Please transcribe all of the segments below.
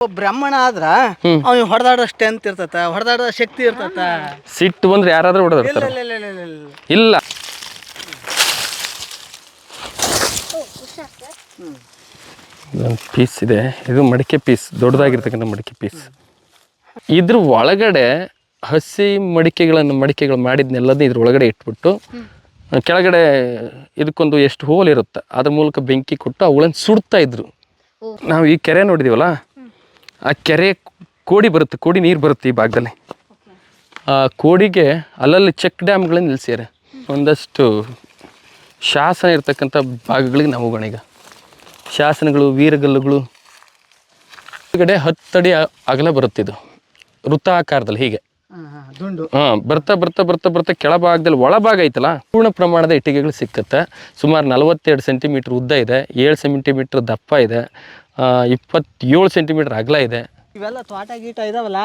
ಒಬ್ಬ ಬ್ರಾಹ್ಮಣ ಆದ್ರ ಅವ್ನಿಗೆ ಹೊಡೆದಾಡೋ ಸ್ಟ್ರೆಂತ್ ಇರ್ತತ ಹೊಡೆದಾಡೋ ಶಕ್ತಿ ಇರ್ತತ. ಸಿಟ್ಟು ಬಂದ್ರೆ ಯಾರಾದ್ರೂ ಹೊಡೆದಿರ್ತಾರೆ ಇಲ್ಲ ಇಲ್ಲ ಇಲ್ಲ ಇಲ್ಲ ಇಲ್ಲ. ಇಲ್ಲ. ಇದೊಂದು ಪೀಸ್ ಇದೆ. ಇದು ಮಡಿಕೆ ಪೀಸ್ ದೊಡ್ಡದಾಗಿರ್ತಕ್ಕಂಥ ಮಡಿಕೆ ಪೀಸ್ ಇದ್ರ ಒಳಗಡೆ ಹಸಿ ಮಡಿಕೆಗಳನ್ನು ಮಡಿಕೆಗಳು ಮಾಡಿದ್ನೆಲ್ಲದನ್ನ ಇದ್ರ ಒಳಗಡೆ ಇಟ್ಬಿಟ್ಟು ಕೆಳಗಡೆ ಇದಕ್ಕೊಂದು ಎಷ್ಟು ಹೋಲ್ ಇರುತ್ತೆ ಅದ್ರ ಮೂಲಕ ಬೆಂಕಿ ಕೊಟ್ಟು ಅವುಗಳನ್ನು ಸುಡ್ತಾ ಇದ್ರು. ನಾವು ಈ ಕೆರೆ ನೋಡಿದೀವಲ್ಲ ಆ ಕೆರೆ ಕೋಡಿ ಬರುತ್ತೆ ಕೋಡಿ ನೀರು ಬರುತ್ತೆ ಈ ಭಾಗದಲ್ಲಿ. ಆ ಕೋಡಿಗೆ ಅಲ್ಲಲ್ಲಿ ಚೆಕ್ ಡ್ಯಾಮ್ಗಳನ್ನ ನಿಲ್ಲಿಸ್ಯಾರೆ ಒಂದಷ್ಟು ಶಾಸನ ಇರ್ತಕ್ಕಂಥ ಭಾಗಗಳಿಗೆ ನಾವು ಹೋಗೋಣ ಈಗ. ಶಾಸನಗಳು ವೀರಗಲ್ಲುಗಳು. ಕಡೆ ಹತ್ತಡಿ ಅಗಲ ಅಗಲ ಇದು. ವೃತ್ತಾಕಾರದಲ್ಲಿ ಹೀಗೆ. ಹಾ, ಬರ್ತಾ ಬರ್ತಾ ಬರ್ತಾ ಬರ್ತಾ ಕೆಳಭಾಗದಲ್ಲಿ ಒಳಭಾಗ ಐತಲ್ಲ ಪೂರ್ಣ ಪ್ರಮಾಣದ ಇಟ್ಟಿಗೆಗಳು ಸಿಕ್ಕತ್ತೆ. ಸುಮಾರು ನಲವತ್ತೆರಡು ಸೆಂಟಿಮೀಟ್ರ್ ಉದ್ದ ಇದೆ ಏಳು ಸೆಂಟಿಮೀಟರ್ ದಪ್ಪ ಇದೆ. ಇಪ್ಪತ್ತೇಳು ಸೆಂಟಿಮೀಟರ್ ಅಗಲ ಇದೆ. ಇವೆಲ್ಲ ತೋಟ ಗೀಟ ಇದಾವಲ್ಲ?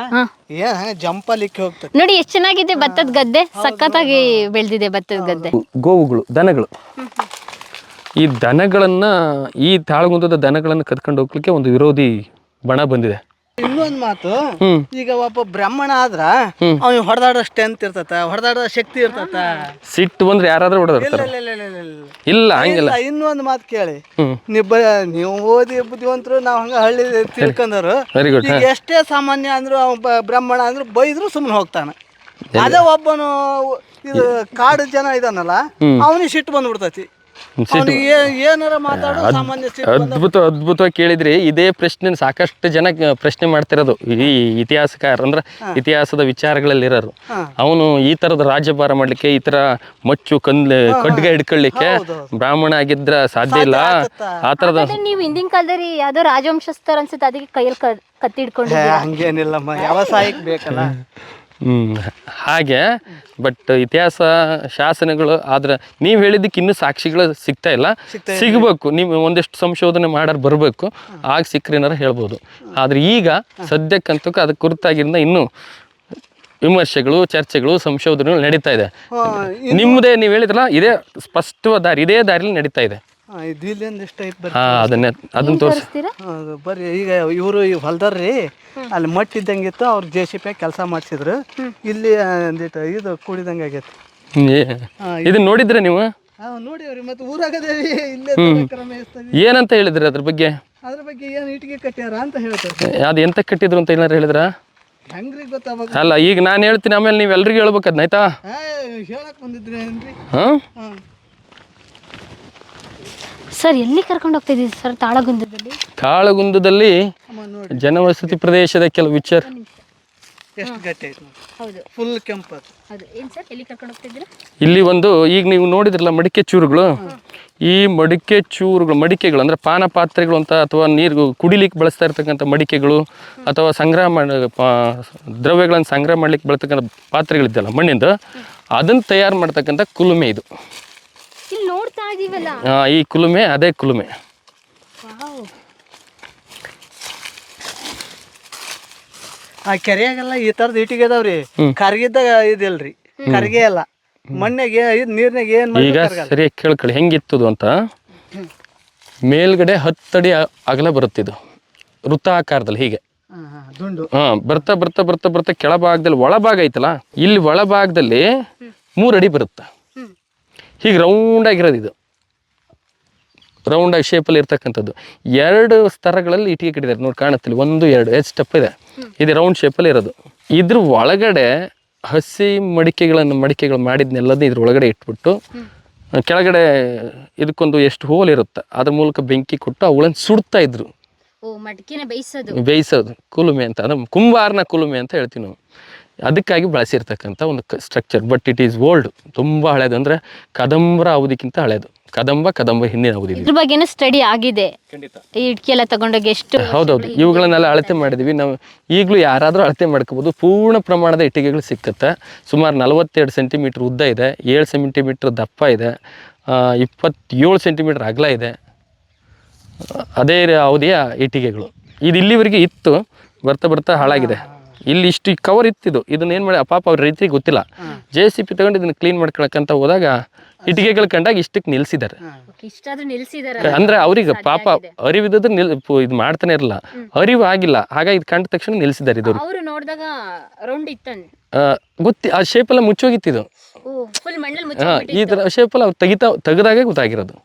ಏನ್ ಹಂಗ ಜಂಪಲಿಕ್ಕೆ ಹೋಗ್ತದೆ? ನೋಡಿ ಎಷ್ಟು ಚೆನ್ನಾಗಿದೆ ಭತ್ತದ ಗದ್ದೆ. ಸಖತ್ತಾಗಿ ಬೆಳೆದಿದೆ ಭತ್ತದ ಗದ್ದೆ. ಗೋವುಗಳು ದನಗಳು. ಈ ದನಗಳನ್ನ ಈ ತಾಳಗುಂದದ ದನಗಳನ್ನ ಕದ್ಕೊಂಡು ಹೋಗ್ಲಿಕ್ಕೆ ಒಂದು ವಿರೋಧಿ ಬಣ ಬಂದಿದೆ. ಇನ್ನೊಂದ್ ಮಾತು ಈಗ ಒಬ್ಬ ಬ್ರಾಹ್ಮಣ ಆದ್ರ ಅವ್ನಿಗೆ ಹೊಡೆದಾಡೋ ಸ್ಟ್ರೆಂತ್ ಇರ್ತತ ಹೊಡೆದಾಡೋ ಶಕ್ತಿ ಇರ್ತತ. ಸಿಟ್ಟು ಬಂದ್ರೆ ಯಾರಾದ್ರೂ ಇಲ್ಲ ಹೊಡೆದಿರ್ತಾರೆ ಇಲ್ಲ ಹಂಗಿಲ್ಲ. ಇನ್ನೊಂದ್ ಮಾತು ಕೇಳಿ. ನಿಬ್ಬ ನೀವು ಓದಿ ಬುದ್ಧಿವಂತರು ನಾವ್ ಹಂಗ ಹಳ್ಳಿ ತಿಳ್ಕೊಂಡರು ವೆರಿ ಗುಡ್ ಈಗ ಎಷ್ಟೇ ಸಾಮಾನ್ಯ ಅಂದ್ರು ಅವ್ ಬ- ಬ್ರಾಹ್ಮಣ ಅಂದ್ರು ಬೈದ್ರು ಸುಮ್ಮನೆ ಹೋಗ್ತಾನ. ಅದೇ ಒಬ್ಬನು ಇದು ಕಾಡು ಜನ ಇದಾನಲ್ಲ ಅವನಿಗೆ ಸಿಟ್ಟು ಬಂದ್ಬಿಡ್ತೈತಿ. ಅವನಿಗೆ ಏನಾರ ಮಾತಾಡೋ ಸಾಮಾನ್ಯ ಸಿಟ್ಟು ಬಂದ- ಅದ್ಭುತ ಅದ್ಭುತವಾಗಿ ಕೇಳಿದ್ರಿ ಇದೇ ಪ್ರಶ್ನೆ ಸಾಕಷ್ಟು ಜನ ಕ- ಪ್ರಶ್ನೆ ಮಾಡ್ತಿರೋದು. ಈ ಇತಿಹಾಸಕಾರ ಅಂದ್ರೆ ಇತಿಹಾಸದ ವಿಚಾರಗಳಲ್ಲಿ ಇರೋರು ಹಾ. ಅವನು ಈ ತರದ ರಾಜ್ಯಭಾರ ಮಾಡ್ಲಿಕ್ಕೆ ಈ ತರ ಮಚ್ಚು ಕಂದ್ ಖಡ್ಗ ಹಿಡ್ಕೊಳ್ಳಿಕ್ಕೆ ಬ್ರಾಹ್ಮಣ ಆಗಿದ್ರ ಸಾಧ್ಯ ಇಲ್ಲ. ಆ ತರದ ಹಾಗಾದ್ರೆ ನೀವು ಹಿಂದಿನ ಕಾಲದಲ್ಲಿ ಯಾವ್ದೋ ರಾಜವಂಶಸ್ಥರ ಅನ್ಸುತ್ತೆ ಅದಕ್ಕೆ ಕೈಯಲ್ಲಿ ಕತ್ತಿ ಹಿಡ್ಕೊಂಡು ಹೇ, ಹಂಗೇನಿಲ್ಲಮ್ಮ. ವ್ಯವಸಾಯಕ್ಕೆ ಬೇಕಲ್ಲ? ಹ್ಮ್. ಹಾಗೆ ಬಟ್ ಇತಿಹಾಸ ಶಾಸನಗಳು ಆದ್ರೆ ನೀವು ಹೇಳಿದ್ದಕ್ಕೆ ಇನ್ನೂ ಸಾಕ್ಷಿಗಳು ಸಿಗ್ತಾ ಇಲ್ಲ. ಸಿಗಬೇಕು. ನೀವು ಒಂದಿಷ್ಟು ಸಂಶೋಧನೆ ಮಾಡಾರ್ ಬರಬೇಕು. ಆಗ ಸಿಕ್ಕರೇನಾರ ಹೇಳ್ಬೋದು. ಆದ್ರೆ ಈಗ ಸದ್ಯಕ್ಕಂತೂ ಅದಕ್ಕೆ ಕುರಿತಾಗಿಂದ ಇನ್ನೂ ವಿಮರ್ಶೆಗಳು ಚರ್ಚೆಗಳು ಸಂಶೋಧನೆಗಳು ನಡೀತಾ ಇದೆ. ನಿಮ್ಮದೇ ನೀವು ಹೇಳಿದ್ರಲ್ಲ ಇದೇ ಸ್ಪಷ್ಟವಾದ ದಾರಿ ಇದೇ ದಾರಿಲಿ ನಡೀತಾ ಇದೆ. ಹಾ, ಇದು ಇಲ್ಲಿಂದ ಎಷ್ಟು ಐತೆ ಬರ್ರಿ ಹಾ ಅದನ್ನೇ ಅದನ್ನ ತೋರಿಸಿ. ತೋರಿಸ್ತೀರಾ? ಬರ್ರಿ ಈಗ ಇವರು ಈ ಹೊಲ್ದಾರ್ರಿ ಅಲ್ಲಿ ಮಟ್ಟ ಇದ್ದಂಗಿತ್ತು ಅವ್ರು ಜೆ ಸಿ ಪಿ ಕೆಲಸ ಮಾಡಿಸಿದ್ರು. ಇಲ್ಲಿ ಒಂದಿಟ್ಟು ಇದು ಕೂಡಿದಂಗೆ ಆಗೈತಿ. ಇದನ್ನ ನೋಡಿದ್ರೆ ನೀವು? ಹಾಂ ನೋಡಿವ್ರಿ ಮತ್ತೆ ಊರಾಗದೇವಿ ಇಲ್ಲೇ ಕ್ರಮ ಏನಂತ ಹೇಳಿದ್ರಿ ಅದ್ರ ಬಗ್ಗೆ? ಅದ್ರ ಬಗ್ಗೆ ಏನು ಇಟ್ಟಿಗೆ ಕಟ್ಟ್ಯಾರ ಅಂತ ಹೇಳ್ತಾರೆ ಅದು ಎಂತ ಕಟ್ಟಿದ್ರು ಅಂತ ಏನಾರು ಹೇಳಿದ್ರ? ಹೆಂಗ್ರಿ ಗೊತ್ತಾಗ ಅಲ್ಲ ಈಗ ನಾನು ಹೇಳ್ತೀನಿ ಆಮೇಲೆ ನೀವು ಎಲ್ರಿಗೂ ಹೇಳ್ಬೇಕು ಅದ್ನ ಆಯ್ತಾ? ಹೇಳಕ್ ಬಂದಿದ್ರಿ ಏನ್ರಿ? ಹಾಂ? ಹಾಂ ಸರ್ ಎಲ್ಲಿ ಕರ್ಕೊಂಡು ಹೋಗ್ತಾ ಇದ್ದೀವಿ ಸರ್ ತಾಳಗುಂದದಲ್ಲಿ? ತಾಳಗುಂದದಲ್ಲಿ ಜನವಸತಿ ಪ್ರದೇಶದ ಕೆಲವು ವಿಚಾರ. ಎಷ್ಟು ಗಟ್ಟಿ ಐತೆ ಹೌದು. ಫುಲ್ ಕೆಂಪತ್ತು ಹೌದು. ಏನು ಸರ್ ಎಲ್ಲಿ ಕರ್ಕೊಂಡು ಹೋಗ್ತಾ ಇದ್ದೀರಾ ಇಲ್ಲಿ ಒಂದು ಈಗ ನೀವು ನೋಡಿದ್ರಲ್ಲ ಮಡಿಕೆ ಚೂರುಗಳು? ಈ ಮಡಿಕೆ ಚೂರುಗಳು ಮಡಿಕೆಗಳು ಅಂದ್ರೆ ಪಾನ ಪಾತ್ರೆಗಳು ಅಂತ ಅಥವಾ ನೀರು ಕುಡಿಲಿಕ್ಕೆ ಬಳಸ್ತಾ ಇರ್ತಕ್ಕಂಥ ಮಡಿಕೆಗಳು ಅಥವಾ ಸಂಗ್ರಹ ಮಾಡ ಪಾ- ದ್ರವ್ಯಗಳನ್ನು ಸಂಗ್ರಹ ಮಾಡ್ಲಿಕ್ಕೆ ಬಳಸ್ತಕ್ಕಂಥ ಪಾತ್ರೆಗಳಿದ್ದಲ್ಲ ಮಣ್ಣಿಂದ ಅದನ್ನು ತಯಾರು ಮಾಡ್ತಕ್ಕಂಥ ಕುಲುಮೆ ಇದು. ಇಲ್ಲಿ ನೋಡ್ತಾ ಇದೀವಲ್ಲ? ಆ, ಈ ಕುಲುಮೆ ಅದೇ ಕುಲುಮೆ. ಆ ಕೆರೆಯಾಗೆಲ್ಲ ಈ ತರದ ಇಟ್ಟಿಗೆ ಅದಾವ್ರಿ. ಕರ್ಗಿದ್ದಾಗ ಇದಿಲ್ರಿ. ಕರ್ಗೆ ಅಲ್ಲ. ಮಣ್ಣಾಗೆ ಇದು ನೀರ್ನಾಗ ಏನು ಈಗ ಸರಿಯಾಗಿ ಕೇಳ್ಕೊಳ್ಳಿ ಹೆಂಗಿತ್ತು ಅಂತ? ಮೇಲ್ಗಡೆ ಹತ್ತಡಿ ಅ- ಅಗಲ ಬರುತ್ತಿದ್ದು ವೃತ್ತಾಕಾರದಲ್ಲಿ ಹೀಗೆ. ದುಂಡು. ಹಾ ಬರ್ತಾ ಬರ್ತಾ ಬರ್ತಾ ಬರ್ತಾ ಕೆಳಭಾಗದಲ್ಲಿ ಒಳಭಾಗ ಐತಲ್ಲ? ಇಲ್ಲಿ ಒಳಭಾಗದಲ್ಲಿ ಮೂರಡಿ ಅಡಿ ಬರುತ್ತೆ? ಹೀಗೆ ರೌಂಡ್ ಆಗಿರೋದು ಇದು ರೌಂಡ್ ಆಗಿ ಶೇಪಲ್ಲಿ ಇರ್ತಕ್ಕಂಥದ್ದು. ಎರಡು ಸ್ತರಗಳಲ್ಲಿ ಇಟ್ಟಿಗೆ ಕಟ್ಟಿದ್ದಾರೆ. ನೋಡಿ ಕಾಣುತ್ತಿಲ್ಲ ಒಂದು ಎರಡು ಎಚ್ ಸ್ಟೆಪ್ ಇದೆ? ಇದು ರೌಂಡ್ ಶೇಪಲ್ಲಿ ಇರೋದು. ಇದ್ರ ಒಳಗಡೆ ಹಸಿ ಮಡಿಕೆಗಳನ್ನು ಮಡಿಕೆಗಳು ಮಾಡಿದ್ನೆಲ್ಲದನ್ನ ಇದ್ರ ಒಳಗಡೆ ಇಟ್ಬಿಟ್ಟು ಕೆಳಗಡೆ ಇದಕ್ಕೊಂದು ಎಷ್ಟು ಹೋಲ್ ಇರುತ್ತೆ ಅದ್ರ ಮೂಲಕ ಬೆಂಕಿ ಕೊಟ್ಟು ಅವುಗಳನ್ನು ಸುಡ್ತಾ ಇದ್ರು. ಬೇಯಿಸೋದು. ಕುಲುಮೆ ಅಂತ. ಅದು ಕುಂಬಾರನ ಕುಲುಮೆ ಅಂತ ಹೇಳ್ತೀವಿ ನಾವು. ಅದಕ್ಕಾಗಿ ಬಳಸಿರ್ತಕ್ಕಂಥ ಒಂದು structure but it is old ತುಂಬ ಹಳೇದು. ಅಂದರೆ ಕದಂಬರ ಅವಧಿಗಿಂತ ಹಳೇದು. ಕದಂಬ ಕದಂಬ ಹಿಂದಿನ ಅವಧಿ ಇದ್ರ ಬಗ್ಗೆನೂ ಸ್ಟಡಿ ಆಗಿದೆ. ಈ ಇಟ್ಕಿ ಎಲ್ಲ ತಗೊಂಡೋಗಿ ಎಷ್ಟು ಹೌದೌದು. ಇವುಗಳನ್ನೆಲ್ಲ ಅಳತೆ ಮಾಡಿದ್ವಿ. ನಾವು ಈಗಲೂ ಯಾರಾದರೂ ಅಳತೆ ಮಾಡ್ಕೋಬೋದು. ಪೂರ್ಣ ಪ್ರಮಾಣದ ಇಟ್ಟಿಗೆಗಳು ಸಿಕ್ಕತ್ತೆ. ಸುಮಾರು ನಲವತ್ತೆರಡು ಸೆಂಟಿಮೀಟ್ರ್ ಉದ್ದ ಇದೆ. ಏಳು ಸೆಂಟಿಮೀಟ್ರ್ ದಪ್ಪ ಇದೆ. ಇಪ್ಪತ್ತೇಳು ಸೆಂಟಿಮೀಟ್ರ್ ಅಗಲ ಇದೆ. ಅದೇ ಅವಧಿಯ ಇಟ್ಟಿಗೆಗಳು. ಇದು ಇಲ್ಲಿವರೆಗೆ ಇತ್ತು. ಬರ್ತಾ ಬರ್ತಾ ಹಾಳಾಗಿದೆ. ಇಲ್ಲಿ ಇಷ್ಟು ಕವರ್ ಇತ್ತಿದು ಇದನ್ನ ಏನ್ ಮಾಡಿ ಪಾಪ ಅವ್ರ ರೈತರಿಗೆ ಗೊತ್ತಿಲ್ಲ. ಜೆ ಸಿ ಪಿ ತಗೊಂಡು ಇದನ್ನ ಕ್ಲೀನ್ ಮಾಡ್ಕೊಳಕಂತ ಹೋದಾಗ ಇಟ್ಟಿಗೆಗಳು ಕಂಡಾಗ ಇಷ್ಟಕ್ಕೆ ನಿಲ್ಸಿದ್ದಾರೆ ಇಷ್ಟಾದ್ರೂ ನಿಲ್ಸಿದಾರ ಅಂದ್ರೆ ಅವ್ರಿಗೆ ಪಾಪ ಅರಿವಿದ್ರೆ ನಿಲ್ ಇದು ಮಾಡ್ತಾನೆ ಇರಲ್ಲ ಅರಿವು ಆಗಿಲ್ಲ ಹಾಗಾಗಿ ಇದು ಕಂಡ ತಕ್ಷಣ ನಿಲ್ಸಿದ್ದಾರೆ ಇದು ಅವರು ನೋಡಿದಾಗ ರೌಂಡ್ ಇತ್ತನ್. ಗೊತ್ತಿ ಆ ಶೇಪ್ ಎಲ್ಲ ಮುಚ್ಚೋಗಿತ್ತಿದು ಓ ಫುಲ್ ಮಣ್ಣಲ್ಲಿ ಈ ತರ ಶೇಪ್ ಎಲ್ಲ ಅವ್ರು ತೆಗಿತಾ ತೆಗೆದಾಗೆ ಗೊತ್ತಾಗಿರೋದು.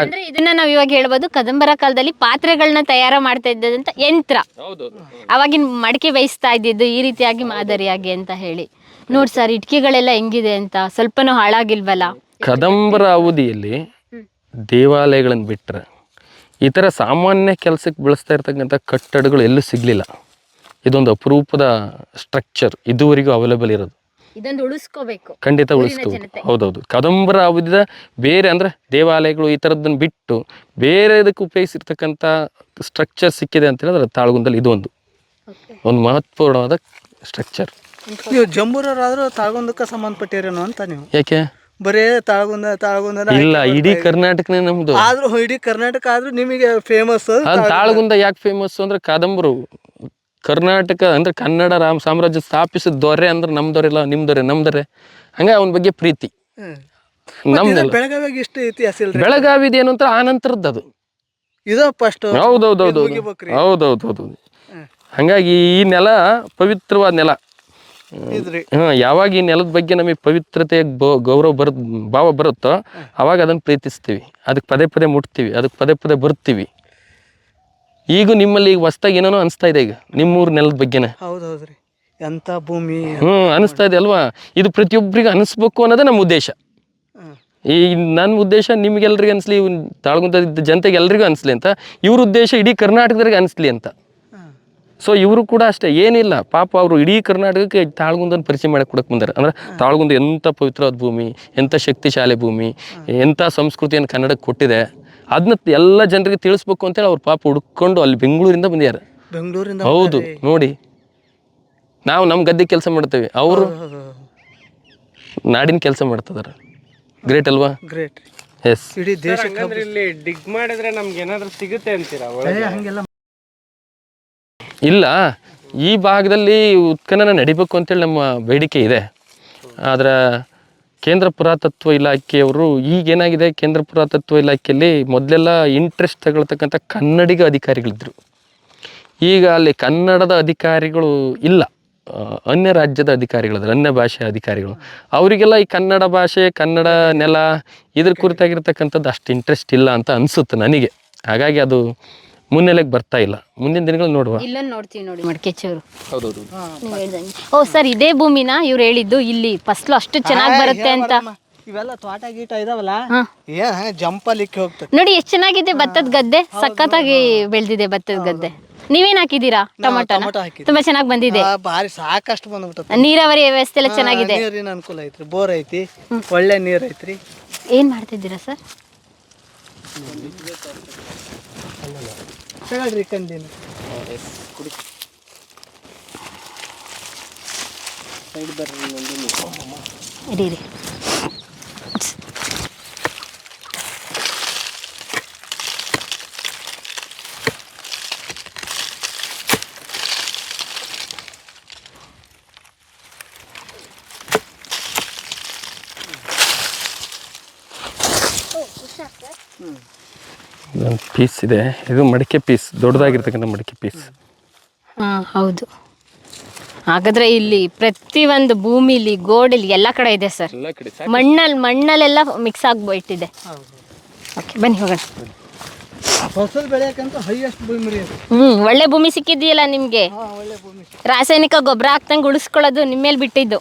ಅಂದ್ರೆ ಇದನ್ನ ನಾವ್ ಇವಾಗ ಹೇಳ್ಬೋದು ಕದಂಬರ ಕಾಲದಲ್ಲಿ ಪಾತ್ರೆಗಳನ್ನ ತಯಾರ ಮಾಡ್ತಾ ಇದ್ದಂತ ಯಂತ್ರ. ಅವಾಗಿನ ಮಡಕೆ ಬಯಸ್ತಾ ಇದ್ದಿದ್ದು ಈ ರೀತಿಯಾಗಿ ಮಾದರಿಯಾಗಿ ಅಂತ ಹೇಳಿ. ನೋಡ್ ಸರ್ ಇಟ್ಕೆಗಳೆಲ್ಲ ಹೆಂಗಿದೆ ಅಂತ ಸ್ವಲ್ಪನೂ ಹಾಳಾಗಿಲ್ವಲ್ಲ? ಕದಂಬರ ಅವಧಿಯಲ್ಲಿ ದೇವಾಲಯಗಳನ್ನು ಬಿಟ್ಟರೆ ಈ ಥರ ಸಾಮಾನ್ಯ ಕೆಲಸಕ್ಕೆ ಬಳಸ್ತಾ ಇರ್ತಕ್ಕಂಥ ಕಟ್ಟಡಗಳು ಎಲ್ಲೂ ಸಿಗಲಿಲ್ಲ. ಇದೊಂದು ಅಪರೂಪದ ಸ್ಟ್ರಕ್ಚರ್ ಇದುವರೆಗೂ ಅವೈಲೇಬಲ್ ಇರೋದು. ಇದೊಂದು ಉಳಿಸ್ಕೋಬೇಕು. ಖಂಡಿತ ಉಳಿಸ್ಕೋಬೇಕು. ಹೌದೌದು. ಕದಂಬರ ಅವಧಿದ ಬೇರೆ ಅಂದ್ರೆ ದೇವಾಲಯಗಳು ಈ ಥರದ್ದನ್ನು ಬಿಟ್ಟು ಬೇರೆ ಇದಕ್ಕೆ ಉಪಯೋಗಿಸಿರ್ತಕ್ಕಂಥ ಸ್ಟ್ರಕ್ಚರ್ ಸಿಕ್ಕಿದೆ ಅಂತ ಹೇಳಿದ್ರೆ ತಾಳಗುಂದಲ್ಲಿ ಇದೊಂದು ಒಂದು. ಮಹತ್ವಪೂರ್ಣವಾದ ಸ್ಟ್ರಕ್ಚರ್ ನೀವು ಜಂಬೂರವರಾದ್ರೂ ತಾಳಗುಂದಕ್ಕೆ ಸಂಬಂಧಪಟ್ಟಿರೇನೋ ಅಂತ ನೀವು. ಯಾಕೆ? ಬರೇ ತಾಳಗುಂದ ತಾಳಗುಂದ ಇಲ್ಲ ಇಡೀ ಕರ್ನಾಟಕನೇ ನಮ್ದು. ಆದ್ರೂ ಇಡೀ ಕರ್ನಾಟಕ ಆದ್ರೂ ನಿಮಗೆ ಫೇಮಸ್ ತಾಳಗುಂದ. ಯಾಕೆ ಫೇಮಸ್ ಅಂದ್ರೆ ಕಾದಂಬರು ಕರ್ನಾಟಕ ಅಂದ್ರೆ ಕನ್ನಡ ರಾಮ ಸಾಮ್ರಾಜ್ಯ ಸ್ಥಾಪಿಸಿದ ದೊರೆ ಅಂದ್ರೆ ನಮ್ ದೊರೆ ಇಲ್ಲ ನಿಮ್ ದೊರೆ ನಮ್ ದೊರೆ. ಹಂಗ ಅವನ ಬಗ್ಗೆ ಪ್ರೀತಿ. ನಮ್ದೆಲ್ಲ. ಬೆಳಗಾವಿಯಾಗ ಇಷ್ಟು ಇತಿಹಾಸ ಇಲ್ರಿ? ಬೆಳಗಾವಿದ ಏನು ಅಂತ ಆನಂತರದ್ದು ಅದು. ಇದು ಫಸ್ಟ್ ಹೌದೌದೌದು ಮುಗಿಬೇಕ್ರಿ. ಹೌದೌದೌದು. ಹಂಗಾಗಿ ಈ ನೆಲ ಪವಿತ್ರವಾದ ನೆಲ. ಹ್ಮ್ ಯಾವಾಗ ಈ ನೆಲದ ಬಗ್ಗೆ ನಮಗೆ ಪವಿತ್ರತೆ ಗೌರವ ಬರ ಭಾವ ಬರುತ್ತೋ ಅವಾಗ ಅದನ್ನ ಪ್ರೀತಿಸ್ತೀವಿ. ಅದಕ್ಕೆ ಪದೇ ಪದೇ ಮುಟ್ತೀವಿ ಅದಕ್ಕೆ ಪದೇ ಪದೇ ಬರ್ತೀವಿ. ಈಗ ನಿಮ್ಮಲ್ಲಿ ಈಗ ಹೊಸ್ದಾಗಿ ಏನೇನೋ ಅನಿಸ್ತಾ ಇದೆ ಈಗ ನಿಮ್ಮೂರ ನೆಲದ ಬಗ್ಗೆನೇ. ಹೌದು ಹೌದ್ರಿ ಎಂತ ಭೂಮಿ ಹ್ಮ್ ಅನಿಸ್ತಾ ಇದೆ ಅಲ್ವಾ? ಇದು ಪ್ರತಿಯೊಬ್ಬರಿಗೆ ಅನಿಸ್ಬೇಕು ಅನ್ನೋದೇ ನಮ್ಮ ಉದ್ದೇಶ. ಈ ನನ್ನ ಉದ್ದೇಶ ನಿಮ್ಗೆಲ್ರಿಗೂ ಅನಿಸ್ಲಿ ತಾಳ್ಗುಂತ ಜನತೆಗೆ ಎಲ್ರಿಗೂ ಅನಿಸ್ಲಿ ಅಂತ ಇವ್ರ ಉದ್ದೇಶ ಇಡೀ ಕರ್ನಾಟಕದವ್ರಿಗೆ ಅನಿಸ್ಲಿ ಅಂತ. ಸೊ ಇವರು ಕೂಡ ಅಷ್ಟೇ ಏನಿಲ್ಲ ಪಾಪ ಅವರು ಇಡೀ ಕರ್ನಾಟಕಕ್ಕೆ ತಾಳ್ಗುಂದನ್ನು ಪರಿಚಯ ಮಾಡಕ್ಕೆ ಕೊಡಕ್ಕೆ ಬಂದಾರೆ. ಅಂದ್ರೆ ತಾಳ್ಗುಂದ ಎಂಥ ಪವಿತ್ರವಾದ ಭೂಮಿ ಎಂಥ ಶಕ್ತಿಶಾಲಿ ಭೂಮಿ ಎಂಥ ಸಂಸ್ಕೃತಿಯನ್ನು ಕನ್ನಡಕ್ಕೆ ಕೊಟ್ಟಿದೆ ಅದನ್ನ ಎಲ್ಲ ಜನರಿಗೆ ತಿಳಿಸ್ಬೇಕು ಅಂತೇಳಿ ಅವ್ರ ಪಾಪ ಹುಡ್ಕೊಂಡು ಅಲ್ಲಿ ಬೆಂಗಳೂರಿಂದ ಬಂದಿದ್ದಾರೆ ಬೆಂಗಳೂರಿಂದ ಹೌದು ನೋಡಿ. ನಾವು ನಮ್ಮ ಗದ್ದೆ ಕೆಲಸ ಮಾಡ್ತೇವೆ. ಅವರು ನಾಡಿನ ಕೆಲಸ ಮಾಡ್ತಿದಾರೆ. ಗ್ರೇಟ್ ಅಲ್ವಾ? ಗ್ರೇಟ್ ಎಸ್ ಇಡೀ ದೇಶ ಇಲ್ಲಿ ಡಿಗ್ ಮಾಡಿದ್ರೆ ನಮ್ಗೆ ಏನಾದ್ರೂ ಸಿಗುತ್ತೆ ಅಂತೀರಾ ಹಂಗೆಲ್ಲ ಇಲ್ಲ ಈ ಭಾಗದಲ್ಲಿ ಉತ್ಖನನ ನಡಿಬೇಕು ಅಂತೇಳಿ ನಮ್ಮ ಬೇಡಿಕೆ ಇದೆ. ಆದ್ರೆ ಕೇಂದ್ರ ಪುರಾತತ್ವ ಇಲಾಖೆಯವರು ಈಗೇನಾಗಿದೆ? ಕೇಂದ್ರ ಪುರಾತತ್ವ ಇಲಾಖೆಯಲ್ಲಿ ಮೊದಲೆಲ್ಲ ಇಂಟ್ರೆಸ್ಟ್ ತಗೊಳ್ತಕ್ಕಂಥ ಕನ್ನಡಿಗ ಅಧಿಕಾರಿಗಳಿದ್ದರು ಈಗ ಅಲ್ಲಿ ಕನ್ನಡದ ಅಧಿಕಾರಿಗಳು ಇಲ್ಲ. ಅನ್ಯ ರಾಜ್ಯದ ಅಧಿಕಾರಿಗಳಿದ್ದಾರೆ ಅನ್ಯ ಭಾಷೆಯ ಅಧಿಕಾರಿಗಳು. ಅವರಿಗೆಲ್ಲ ಈ ಕನ್ನಡ ಭಾಷೆ, ಕನ್ನಡ ನೆಲ ಇದ್ರ ಕುರಿತಾಗಿರ್ತಕ್ಕಂಥದ್ದು ಅಷ್ಟು ಇಂಟ್ರೆಸ್ಟ್ ಇಲ್ಲ ಅಂತ ಅನಿಸುತ್ತೆ ನನಗೆ. ಹಾಗಾಗಿ ಅದು ಮುನ್ನೆಲೆಗೆ ಬರ್ತಾ ಇಲ್ಲ. ಮುಂದಿನ ದಿನಗಳು ನೋಡುವ. ಇಲ್ಲೊಂದು ನೋಡ್ತೀವಿ ನೋಡಿ ಮಡಿಕೆಚೂರು ಹೌದೌದು. ನೀವು ಹೇಳ್ದಂಗೆ. ಓ ಸರ್ ಇದೇ ಭೂಮಿನ ಇವ್ರು ಹೇಳಿದ್ದು ಇಲ್ಲಿ ಫಸ್ಟ್ ಅಷ್ಟು ಚೆನ್ನಾಗಿ ಬರುತ್ತೆ ಅಂತ. ಇವೆಲ್ಲ ತೋಟ ಗೀಟ ಇದಾವಲ್ಲ? ಹಾ. ಏನ್ ಜಂಪಲ್ಲಿ ಜಂಪಲಿಕ್ಕೆ ಹೋಗ್ತದೆ. ನೋಡಿ ಎಷ್ಟು ಚೆನ್ನಾಗಿದೆ ಭತ್ತದ ಗದ್ದೆ. ಸಖತ್ತಾಗಿ ಬೆಳೆದಿದೆ ಭತ್ತದ ಗದ್ದೆ. ನೀವೇನ್ ಹಾಕಿದೀರಾ ಟೊಮೊಟೊನ? ಟೊಮೊಟೊ ಹಾಕಿದ್ವಿ. ತುಂಬಾ ಚೆನ್ನಾಗಿ ಬಂದಿದೆ. ಆ, ಭಾರಿ ಸಾಕಷ್ಟು ಬಂದ್ಬಿಟ್ಟದ ನೀರಾವರಿ ವ್ಯವಸ್ಥೆ ಎಲ್ಲ ಚೆನ್ನಾಗಿದೆ. ನೀರಿನ ಅನುಕೂಲ ಐತ್ರಿ. ಬೋರ್ ಐತಿ. ಒಳ್ಳೆ ನೀರ್ ಐತ್ರಿ. ಏನ್ ಮಾಡ್ತಿದ್ದೀರಾ ಸರ್? ತಗೊಳ್ರಿ ಕಂದಿನ ಇರಿ ಇರಿ. ಒಂದು ಪೀಸ್ ಇದೆ. ಇದು ಮಡಿಕೆ ಪೀಸ್ ದೊಡ್ಡದಾಗಿರ್ತಕ್ಕಂಥ ಮಡಿಕೆ ಪೀಸ್ ಹಾ ಹೌದು. ಹಾಗಾದ್ರೆ ಇಲ್ಲಿ ಪ್ರತಿಯೊಂದು ಭೂಮಿಲಿ ಗೋಡಲ್ಲಿ ಎಲ್ಲ ಕಡೆ ಇದೆ ಸರ್. ಎಲ್ಲ ಕಡೆ ಮಣ್ಣಲ್ಲಿ ಮಣ್ಣಲ್ಲೆಲ್ಲ ಮಿಕ್ಸ್ ಆಗ್ಬಿಟ್ಟಿದೆ. ಓಕೆ ಬನ್ನಿ ಹೋಗೋಣ. ಫಸಲ್ ಬೆಳೆಯಕ್ಕಂತ ಹೈಯೆಸ್ಟ್ ಭೂಮಿ ರೀ ಅದು. ಹ್ಮ್ ಒಳ್ಳೆ ಭೂಮಿ ಸಿಕ್ಕಿದೆಯಲ್ಲ ನಿಮ್ಗೆ? ಹಾ ಒಳ್ಳೆ ಭೂಮಿ ರಾಸಾಯನಿಕ ಗೊಬ್ಬರ ಹಾಕ್ದಂಗೆ ಉಳಿಸ್ಕೊಳ್ಳೋದು ನಿಮ್ಮ ಮೇಲೆ ಬಿಟ್ಟಿದ್ದು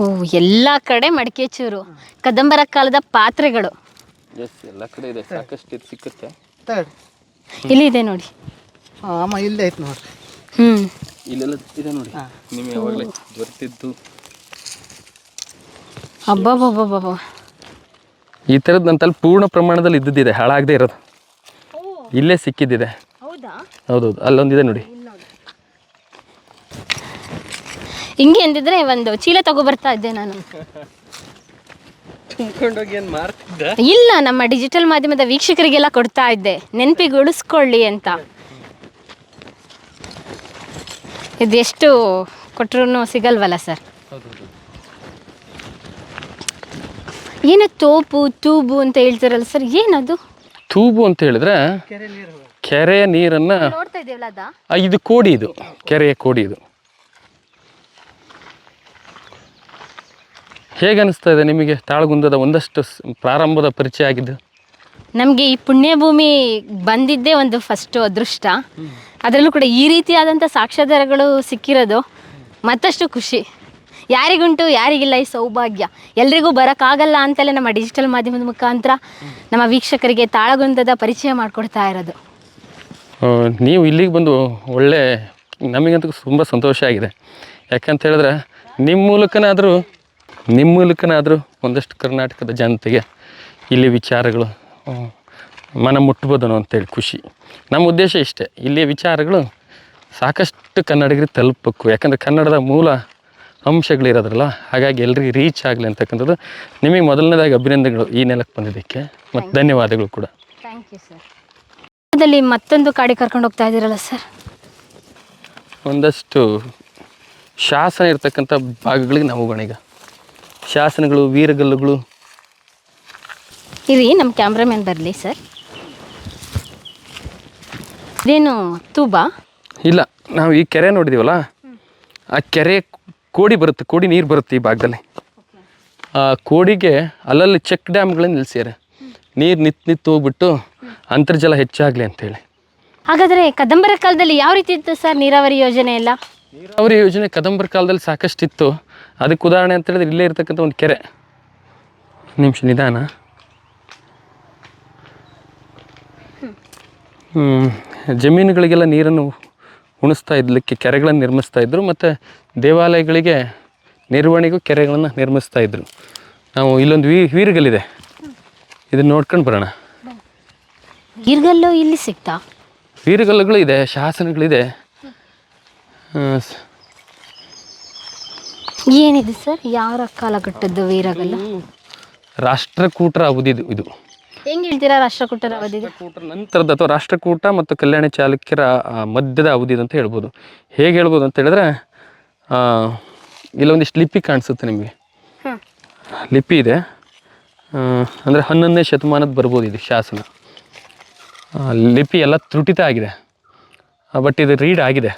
ಓ ಎಲ್ಲ ಕಡೆ ಮಡಿಕೆ ಚೂರು. ಕದಂಬರ ಕಾಲದ ಪಾತ್ರೆಗಳು. ಎಸ್ ಎಲ್ಲ ಕಡೆ ಇದೆ. ಸಾಕಷ್ಟು ಇದು ಸಿಕ್ಕುತ್ತೆ. ಇಲ್ಲಿದೆ ನೋಡಿ. ಹಾ ಅಮ್ಮ ಇಲ್ಲೇ ಐತಿ ನೋಡ್ರಿ ಹ್ಮ್. ಇಲ್ಲೆಲ್ಲ ಇದೆ ನೋಡಿ. ನಿಮಗೆ ಯಾವಾಗಲೇ ಬರ್ತಿದ್ದು ಅಬ್ಬಬ್ಬಬ್ಬಬ್ಬ ಈ ಥರದ್ದು ನಂತಲ್ಲಿ ಪೂರ್ಣ ಪ್ರಮಾಣದಲ್ಲಿ ಇದ್ದಿದ್ದಿದೆ. ಹಾಳಾಗದೆ ಇರೋದು. ಇಲ್ಲೇ ಸಿಕ್ಕಿದ್ದಿದೆ. ಹೌದಾ? ಹೌದೌದು. ಅಲ್ಲೊಂದಿದೆ ನೋಡಿ. ಹಿಂಗೆ ಅಂದಿದ್ರೆ ಒಂದು ಚೀಲ ತಗೋ ಬರ್ತಾ ಇದ್ದೆ ನಾನು. ಇಲ್ಲ ನಮ್ಮ ಡಿಜಿಟಲ್ ಮಾಧ್ಯಮದ ವೀಕ್ಷಕರಿಗೆಲ್ಲ ಕೊಡ್ತಾ ಇದ್ದೆ. ನೆನಪಿಗೆ ಉಳಿಸ್ಕೊಳ್ಳಿ ಅಂತ ಇದೆಷ್ಟು ಕೊಟ್ಟರು ಸಿಗಲ್ವಲ್ಲ ಸರ್. ಏನು ತೋಪು ತೂಬು ಅಂತ ಹೇಳ್ತಾರಲ್ಲ ಸರ್ ಏನದು? ತೂಬು ಅಂತ ಹೇಳಿದ್ರೆ ಕೆರೆಯ ನೀರನ್ನ ನೋಡ್ತಾ ಇದೀವಲ್ಲ ಅದಾ? ಇದು ಕೋಡಿ ಇದು ಕೆರೆಯ ಕೋಡಿ ಇದು. ಹೇಗೆ ಅನಿಸ್ತಾ ಇದೆ ನಿಮಗೆ ತಾಳಗುಂದದ ಒಂದಷ್ಟು ಪ್ರಾರಂಭದ ಪರಿಚಯ ಆಗಿದ್ದು? ನಮಗೆ ಈ ಪುಣ್ಯಭೂಮಿ ಬಂದಿದ್ದೇ ಒಂದು ಫಸ್ಟು ಅದೃಷ್ಟ. ಅದರಲ್ಲೂ ಕೂಡ ಈ ರೀತಿಯಾದಂಥ ಸಾಕ್ಷ್ಯಾಧಾರಗಳು ಸಿಕ್ಕಿರೋದು ಮತ್ತಷ್ಟು ಖುಷಿ. ಯಾರಿಗುಂಟು ಯಾರಿಗಿಲ್ಲ ಈ ಸೌಭಾಗ್ಯ. ಎಲ್ರಿಗೂ ಬರೋಕ್ಕಾಗಲ್ಲ ಅಂತಲೇ ನಮ್ಮ ಡಿಜಿಟಲ್ ಮಾಧ್ಯಮದ ಮುಖಾಂತರ ನಮ್ಮ ವೀಕ್ಷಕರಿಗೆ ತಾಳಗುಂದದ ಪರಿಚಯ ಮಾಡಿಕೊಡ್ತಾ ಇರೋದು. ನೀವು ಇಲ್ಲಿಗೆ ಬಂದು ಒಳ್ಳೆ ನಮಗಂತೂ ತುಂಬ ಸಂತೋಷ ಆಗಿದೆ. ಯಾಕಂತ ಹೇಳಿದ್ರೆ ನಿಮ್ಮ ಮೂಲಕನಾದರೂ ನಿಮ್ಮ ಮೂಲಕನಾದರೂ ಒಂದಷ್ಟು ಕರ್ನಾಟಕದ ಜನತೆಗೆ ಇಲ್ಲಿ ವಿಚಾರಗಳು ಮನ ಮುಟ್ಬೋದನು ಅಂತೇಳಿ ಖುಷಿ. ನಮ್ಮ ಉದ್ದೇಶ ಇಷ್ಟೇ ಇಲ್ಲಿಯ ವಿಚಾರಗಳು ಸಾಕಷ್ಟು ಕನ್ನಡಿಗರಿಗೆ ತಲುಪಬೇಕು. ಯಾಕಂದರೆ ಕನ್ನಡದ ಮೂಲ ಅಂಶಗಳಿರೋದ್ರಲ್ಲ ಹಾಗಾಗಿ ಎಲ್ರಿಗೂ ರೀಚ್ ಆಗಲಿ ಅಂತಕ್ಕಂಥದ್ದು ನಿಮಗೆ ಮೊದಲನೇದಾಗಿ ಅಭಿನಂದನೆಗಳು ಈ ನೆಲಕ್ಕೆ ಬಂದಿದ್ದಕ್ಕೆ. ಮತ್ತು ಧನ್ಯವಾದಗಳು ಕೂಡ. ಥ್ಯಾಂಕ್ ಯು ಸರ್ ಮತ್ತೊಂದು ಕಾಡಿ ಕರ್ಕೊಂಡು ಹೋಗ್ತಾ ಇದ್ದೀರಲ್ಲ ಸರ್ ಒಂದಷ್ಟು ಶಾಸನ ಇರ್ತಕ್ಕಂಥ ಭಾಗಗಳಿಗೆ ನಾವು ಹೋಗೋಣ ಈಗ. ಶಾಸನಗಳು ವೀರಗಲ್ಲುಗಳು. ಇರಿ ನಮ್ಮ ಕ್ಯಾಮ್ರಾಮ್ಯಾನ್ ಬರಲಿ ಸರ್. ಇದೇನು ತೂಬಾ? ಇಲ್ಲ ನಾವು ಈ ಕೆರೆ ನೋಡಿದೀವಲ್ಲ? ಆ ಕೆರೆ ಕೋಡಿ ಬರುತ್ತೆ ಕೋಡಿ ನೀರು ಬರುತ್ತೆ ಈ ಭಾಗದಲ್ಲಿ. ಆ ಕೋಡಿಗೆ ಅಲ್ಲಲ್ಲಿ ಚೆಕ್ ಡ್ಯಾಮ್ಗಳನ್ನ ನಿಲ್ಲಿಸ್ಯಾರೆ ನೀರು ನಿತ್ ನಿತ್ತು ಹೋಗ್ಬಿಟ್ಟು ಅಂತರ್ಜಲ ಹೆಚ್ಚಾಗಲಿ ಅಂತೇಳಿ. ಹಾಗಾದರೆ ಕದಂಬರ ಕಾಲದಲ್ಲಿ ಯಾವ ರೀತಿ ಇತ್ತು ಸರ್ ನೀರಾವರಿ ಯೋಜನೆ ಎಲ್ಲ? ನೀರಾವರಿ ಯೋಜನೆ ಕದಂಬರ ಕಾಲದಲ್ಲಿ ಸಾಕಷ್ಟಿತ್ತು. ಅದಕ್ಕೆ ಉದಾಹರಣೆ ಅಂತ ಹೇಳಿದ್ರೆ ಇಲ್ಲೇ ಇರತಕ್ಕಂಥ ಒಂದು ಕೆರೆ. ನಿಮಿಷ ನಿಧಾನ. ಜಮೀನುಗಳಿಗೆಲ್ಲ ನೀರನ್ನು ಉಣಿಸ್ತಾ ಇದ್ಲಿಕ್ಕೆ ಕೆರೆಗಳನ್ನು ನಿರ್ಮಿಸ್ತಾ ಇದ್ದರು ಮತ್ತು ದೇವಾಲಯಗಳಿಗೆ ನಿರ್ವಹಣೆಗೂ ಕೆರೆಗಳನ್ನು ನಿರ್ಮಿಸ್ತಾ ಇದ್ದರು ನಾವು ಇಲ್ಲೊಂದು ವೀ ವೀರಗಲ್ಲಿದೆ. ಇದನ್ನು ನೋಡ್ಕೊಂಡು ಬರೋಣ. ವೀರ್ಗಲ್ಲು ಇಲ್ಲಿ ಸಿಗ್ತಾ? ವೀರಗಲ್ಲುಗಳು ಇದೆ ಶಾಸನಗಳಿದೆ ಏನಿದೆ ಸರ್? ಯಾರ ಕಾಲಘಟ್ಟದ್ದು ವೀರಗಲ್ಲ? ರಾಷ್ಟ್ರಕೂಟರ ಅವಧಿದು ಇದು ಹೆಂಗ್ ಹೇಳ್ತೀರಾ ರಾಷ್ಟ್ರಕೂಟರ ಅವಧಿದು ರಾಷ್ಟ್ರಕೂಟರ ನಂತರದ ಅಥವಾ ರಾಷ್ಟ್ರಕೂಟ ಮತ್ತು ಕಲ್ಯಾಣ ಚಾಲುಕ್ಯರ ಆ, ಮಧ್ಯದ ಅವಧಿದು ಅಂತ ಹೇಳ್ಬೋದು. ಹೇಗೆ ಹೇಳ್ಬೋದು ಅಂತ ಹೇಳಿದ್ರೆ ಆ, ಇಲ್ಲೊಂದಿಷ್ಟು ಲಿಪಿ ಕಾಣಿಸುತ್ತೆ ನಿಮಗೆ. ಲಿಪಿ ಇದೆ. ಅಂದರೆ ಹನ್ನೊಂದನೇ ಶತಮಾನದ ಬರ್ಬೋದು ಇದು ಶಾಸನ. ಆ, ಲಿಪಿ ಎಲ್ಲ ತ್ರುಟಿತ ಆಗಿದೆ. ಬಟ್ ಇದು ರೀಡ್ ಆಗಿದೆ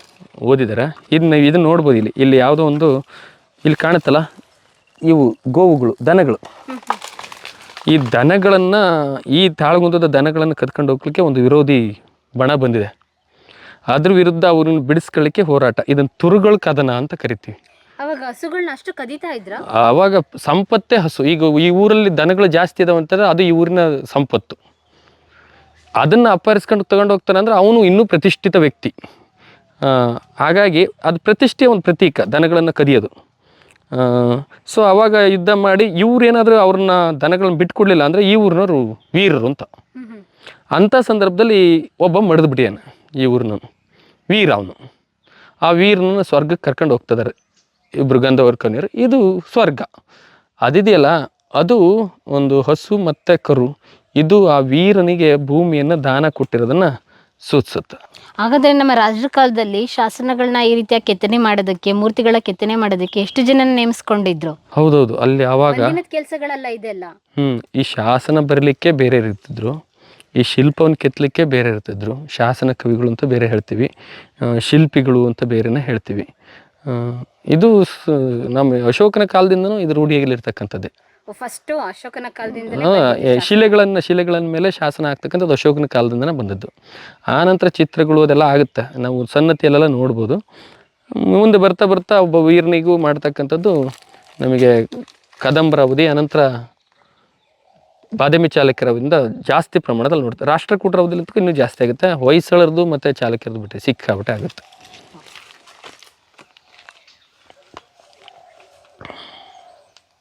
ಓದಿದ್ದಾರೆ ಇದನ್ನ ಇದನ್ನ ನೋಡ್ಬೋದು ಇಲ್ಲಿ. ಇಲ್ಲಿ ಯಾವುದೋ ಒಂದು ಇಲ್ಲಿ ಕಾಣುತ್ತಲ್ಲ ಇವು ಗೋವುಗಳು ದನಗಳು. ಈ ದನಗಳನ್ನು ಈ ತಾಳಗುಂದದ ದನಗಳನ್ನು ಕದ್ಕೊಂಡು ಹೋಗ್ಲಿಕ್ಕೆ ಒಂದು ವಿರೋಧಿ ಬಣ ಬಂದಿದೆ. ಅದ್ರ ವಿರುದ್ಧ ಅವ್ರನ್ನ ಬಿಡಿಸ್ಕೊಳ್ಳಿಕ್ಕೆ ಹೋರಾಟ. ಇದನ್ನು ತುರುಗಳ ಕದನ ಅಂತ ಕರಿತೀವಿ. ಅವಾಗ ಹಸುಗಳನ್ನ ಅಷ್ಟು ಕದೀತಾ ಇದ್ರ? ಅವಾಗ ಸಂಪತ್ತೇ ಹಸು. ಈಗ ಈ ಊರಲ್ಲಿ ದನಗಳು ಜಾಸ್ತಿ ಇದಾವೆ ಅಂತಂದ್ರೆ ಅದು ಈ ಊರಿನ ಸಂಪತ್ತು. ಅದನ್ನು ಅಪಹರಿಸ್ಕೊಂಡು ತಗೊಂಡು ಹೋಗ್ತಾನೆ ಅಂದ್ರೆ ಅವನು ಇನ್ನೂ ಪ್ರತಿಷ್ಠಿತ ವ್ಯಕ್ತಿ. ಹಾಗಾಗಿ ಅದು ಪ್ರತಿಷ್ಠೆಯ ಒಂದು ಪ್ರತೀಕ ದನಗಳನ್ನು ಕದಿಯೋದು. ಸೊ ಅವಾಗ ಯುದ್ಧ ಮಾಡಿ ಇವ್ರೇನಾದರೂ ಅವ್ರನ್ನ ದನಗಳನ್ನ ಬಿಟ್ಕೊಡ್ಲಿಲ್ಲ ಅಂದರೆ ಈ ಊರಿನವರು ವೀರರು ಅಂತ. ಅಂಥ ಸಂದರ್ಭದಲ್ಲಿ ಒಬ್ಬ ಮಡ್ದು ಬಿಟ್ಟಿಯಾನ ಈ ಊರಿನವನು. ವೀರ ಅವನು. ಆ ವೀರನನ್ನು ಸ್ವರ್ಗಕ್ಕೆ ಕರ್ಕೊಂಡು ಹೋಗ್ತಿದ್ದಾರೆ ಇಬ್ಬರು ಗಂಧವರ್ಕನಿಯರು ಇದು ಸ್ವರ್ಗ. ಅದಿದೆಯಲ್ಲ, ಅದು ಒಂದು ಹಸು ಮತ್ತು ಕರು. ಇದು ಆ ವೀರನಿಗೆ ಭೂಮಿಯನ್ನು ದಾನ ಕೊಟ್ಟಿರೋದನ್ನು ಸೂಚಿಸುತ್ತೆ. ಹಾಗಾದ್ರೆ ನಮ್ಮ ರಾಜರ ಕಾಲದಲ್ಲಿ ಶಾಸನಗಳನ್ನ ಈ ರೀತಿಯ ಕೆತ್ತನೆ ಮಾಡೋದಕ್ಕೆ ಮೂರ್ತಿಗಳ ಕೆತ್ತನೆ ಮಾಡೋದಕ್ಕೆ ಎಷ್ಟು ಜನ ನೇಮಿಸ್ಕೊಂಡಿದ್ರು? ಹೌದೌದು ಅಲ್ಲಿ ಆವಾಗ ಕೆಲಸಗಳೆಲ್ಲ ಇದೆಲ್ಲ ಹ್ಮ್ ಈ ಶಾಸನ ಬರಲಿಕ್ಕೆ ಬೇರೆ ಇರ್ತಿದ್ರು. ಈ ಶಿಲ್ಪವನ್ನು ಕೆತ್ತಲಿಕ್ಕೆ ಬೇರೆ ಇರ್ತಿದ್ರು. ಶಾಸನ ಕವಿಗಳು ಅಂತ ಬೇರೆ ಹೇಳ್ತೀವಿ. ಆ, ಶಿಲ್ಪಿಗಳು ಅಂತ ಬೇರೆನ ಹೇಳ್ತೀವಿ. ಇದು ಸ- ನಮ್ಮ ಅಶೋಕನ ಕಾಲದಿಂದನೂ ಇದು ರೂಢಿಯಲ್ಲಿರ್ತಕ್ಕಂಥದ್ದೇ ಫಸ್ಟ್ ಅಶೋಕನ ಕಾಲದಿಂದ ಆ, ಏ, ಶಿಲೆಗಳನ್ನು ಶಿಲೆಗಳನ್ನ ಮೇಲೆ ಶಾಸನ ಆಗ್ತಕ್ಕಂಥದ್ದು ಅಶೋಕನ ಕಾಲದಿಂದನೇ ಬಂದದ್ದು. ಆನಂತರ ಚಿತ್ರಗಳು ಅದೆಲ್ಲ ಆಗುತ್ತೆ. ನಾವು ಸನ್ನತಿಯಲ್ಲೆಲ್ಲ ನೋಡ್ಬೋದು. ಮುಂದೆ ಬರ್ತಾ ಬರ್ತಾ ಒಬ್ಬ ವೀರನಿಗೂ ಮಾಡ್ತಕ್ಕಂಥದ್ದು ನಮಗೆ ಕದಂಬರ ಅವಧಿ ಅನಂತರ ಬಾದಾಮಿ ಚಾಲುಕ್ಯರ ಅವಧಿಯಿಂದ ಜಾಸ್ತಿ ಪ್ರಮಾಣದಲ್ಲಿ ನೋಡ್ತಾರೆ. ರಾಷ್ಟ್ರಕೂಟರ ಅವಧಿಲಿ ಇನ್ನೂ ಜಾಸ್ತಿ ಆಗುತ್ತೆ. ಹೊಯ್ಸಳರದು ಮತ್ತು ಚಾಲುಕ್ಯರದು ಬಿಟ್ಟರೆ ಸಿಕ್ಕಾಬಿಟ್ಟೆ ಆಗುತ್ತೆ.